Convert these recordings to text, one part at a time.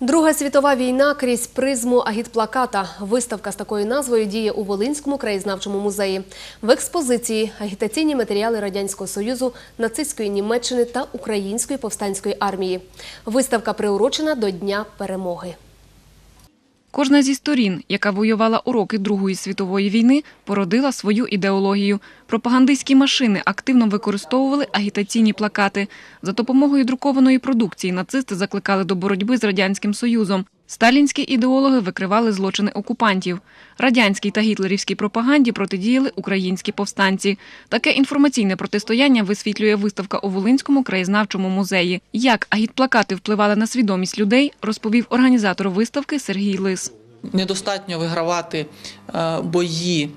Друга світова війна крізь призму агітплаката. Виставка з такою назвою діє у Волинському краєзнавчому музеї. В експозиції агітаційні матеріали радянського союзу, нацистської Німеччини та української повстанської армії. Виставка приурочена до Дня перемоги. Кожна зі сторін, яка воювала у роки Другої світової війни, породила свою ідеологію. Пропагандистські машини активно використовували агітаційні плакати. За допомогою друкованої продукції нацисти закликали до боротьби з радянським союзом. Сталінські ідеологи викривали злочини окупантів. Радянській та гітлерівській пропаганді протидіяли українські повстанці. Таке інформаційне протистояння висвітлює виставка у Волинському краєзнавчому музеї. Як агітплакати впливали на свідомість людей, розповів організатор виставки Сергій Лис. недостатньо вигравати е, бої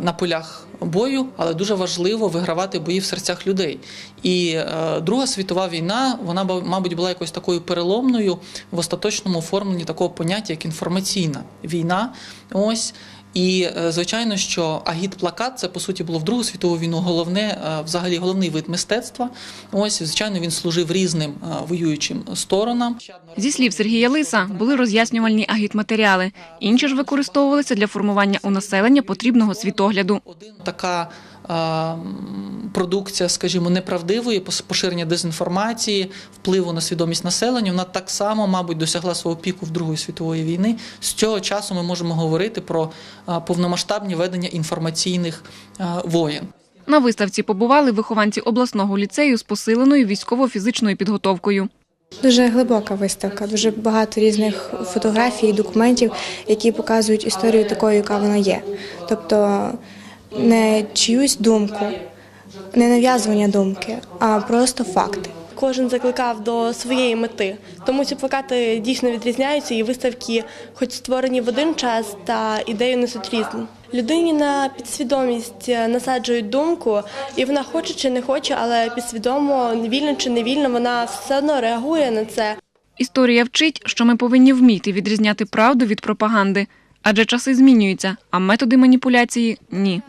на полях бою, але дуже важливо вигравати бої в серцях людей. І е, Друга світова війна, вона мабуть була якось такою переломною в остаточному оформленні такого поняття, як інформаційна війна. Ось. І е, звичайно, що агітплакат це по суті було в Другу світову війну головне, е, взагалі головний вид мистецтва. Ось, звичайно, він служив різним е, воюючим сторонам. Зі слів Сергія Лиса, були роз'яснювальні агітматеріали. Інші ж використовувалися для формування у населення потрібного світогляду. Один така продукція, скажімо, неправдивої поширення дезінформації, впливу на свідомість населення, вона так само, мабуть, досягла свого піку в Другої світової війни. З цього часу ми можемо говорити про повномасштабні ведення інформаційних воєн. На виставці побували вихованці обласного ліцею з посиленою військово-фізичною підготовкою. Дуже глибока виставка, дуже багато різних фотографій, документів, які показують історію такою, яка вона є. Тобто не чиюсь думку, не нав'язування думки, а просто факти. Кожен закликав до своєї мети. Тому ці плакати дійсно відрізняються, і виставки, хоч створені в один час, та ідею несуть різну. Людині на підсвідомість насаджують думку, і вона хоче чи не хоче, але підсвідомо, вільно чи невільно, вона все одно реагує на це. Історія вчить, що ми повинні вміти відрізняти правду від пропаганди, адже часи змінюються, а методи маніпуляції ні.